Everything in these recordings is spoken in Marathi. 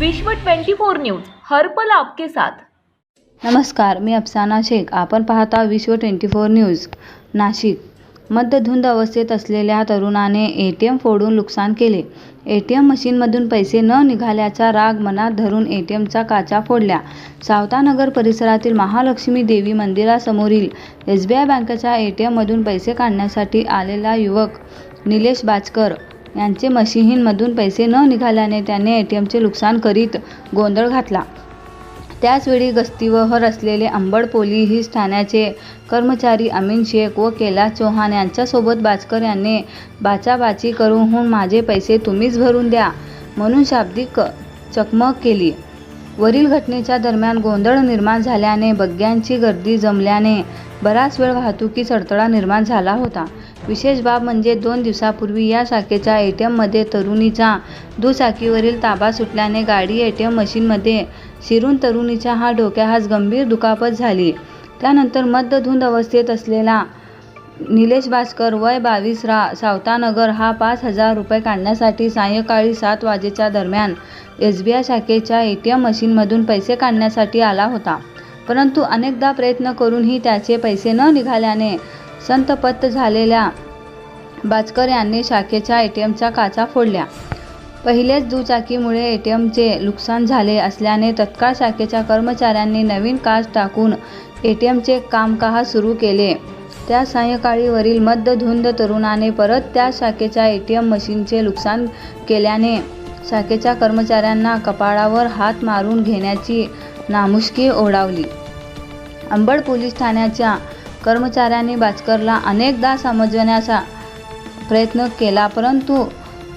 विश्व 24 न्यूज हर्पल आपके साथ. नमस्कार मी अफसाना शेख. आपण पाहता Vishwa twenty four news. Nashik. मद्यधुंद अवस्थेत असलेल्या तरुणाने ए टी एम फोडून नुकसान केले. ए टी एम मशीनमधून पैसे न निघाल्याचा राग मनात धरून ए टी एमचा काचा फोडल्या. सावतानगर परिसरातील महालक्ष्मी देवी मंदिरासमोरील एस बी आय बँकेच्या ए टी एममधून पैसे काढण्यासाठी आलेला युवक निलेश बाचकर यांचे मशीनमधून पैसे न निघाल्याने त्याने ए टी एमचे नुकसान करीत गोंधळ घातला. त्याचवेळी गस्तीवर असलेले अंबड पोलीस ठाण्याचे कर्मचारी अमीन शेख व कैलास चौहान यांच्यासोबत बाचकर यांनी बाचाबाची करून माझे पैसे तुम्हीच भरून द्या म्हणून शाब्दिक चकमक केली. वरील घटनेच्या दरम्यान गोंधळ निर्माण झाल्याने बग्ग्यांची गर्दी जमल्याने बराच वेळ वाहतुकीस अडथळा निर्माण झाला होता. विशेष बाब म्हणजे दोन दिवसापूर्वी या शाखेच्या ए टी एममध्ये तरुणीचा दुचाकीवरील ताबा सुटल्याने गाडी ए टी एम मशीनमध्ये शिरून तरुणीच्या हा डोक्यास गंभीर दुखापत झाली. त्यानंतर मद्यधुंद अवस्थेत असलेला निलेश भास्कर वय बावीस रा सावतानगर हा पाच हजार रुपये काढण्यासाठी सायंकाळी सात वाजेच्या दरम्यान एस बी आय शाखेच्या ए टी एम मशीनमधून पैसे काढण्यासाठी आला होता. परंतु अनेकदा प्रयत्न करूनही त्याचे पैसे न निघाल्याने संतप्त झालेल्या बाचकर यांनी शाखेच्या ए टी एमच्या काचा फोडल्या. पहिलेच दुचाकीमुळे ए टी एमचे नुकसान झाले असल्याने तत्काळ शाखेच्या कर्मचाऱ्यांनी नवीन काच टाकून ए टी एमचे कामकाज सुरू केले. त्या सायंकाळीवरील मद्दधुंद तरुणाने परत त्या शाखेच्या ए टी एम मशीनचे नुकसान केल्याने शाखेच्या कर्मचाऱ्यांना कपाळावर हात मारून घेण्याची नामुष्की ओढावली. अंबड पोलीस ठाण्याच्या कर्मचाऱ्यांनी बाचकरला अनेकदा समजवण्याचा प्रयत्न केला परंतु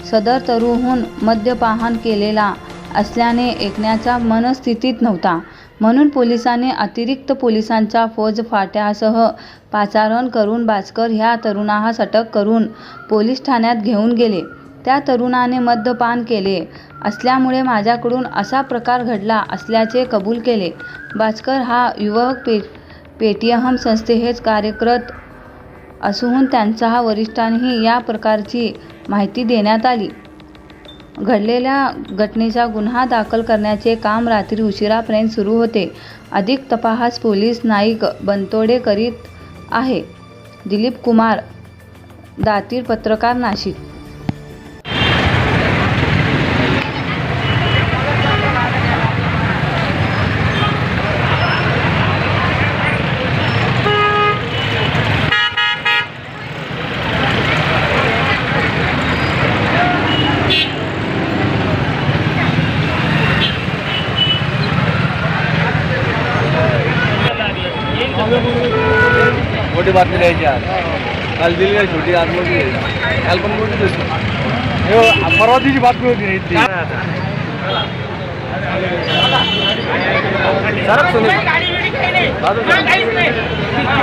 सदर तरुहून मद्यपान केलेला असल्याने ऐकण्याच्या मनस्थितीत नव्हता. म्हणून पोलिसांनी अतिरिक्त पोलिसांच्या फौज फाट्यासह पाचारण करून बाचकर ह्या तरुणास अटक करून पोलीस ठाण्यात घेऊन गेले. त्या तरुणाने मद्यपान केले असल्यामुळे माझ्याकडून असा प्रकार घडला असल्याचे कबूल केले. बाचकर हा युवक पे पेटीएम संस्थेत कार्यरत असून त्यांच्या वरिष्ठांनीही या प्रकारची माहिती देण्यात आली. घडलेल्या घटनेचा गुन्हा दाखल करण्याचे काम रात्री उशिरापर्यंत सुरू होते. अधिक तपास पोलीस नाईक बनतोडे करीत आहे. दिलीप कुमार दातीर पत्रकार नाशिक. मोठी बातमी द्यायची आज? काल दिली आहे छोटी आज मोठी आहे. काल पण मोठी दिसली हे परवा दिवशी बातमी होती ना इथली सरक. दादू सरक.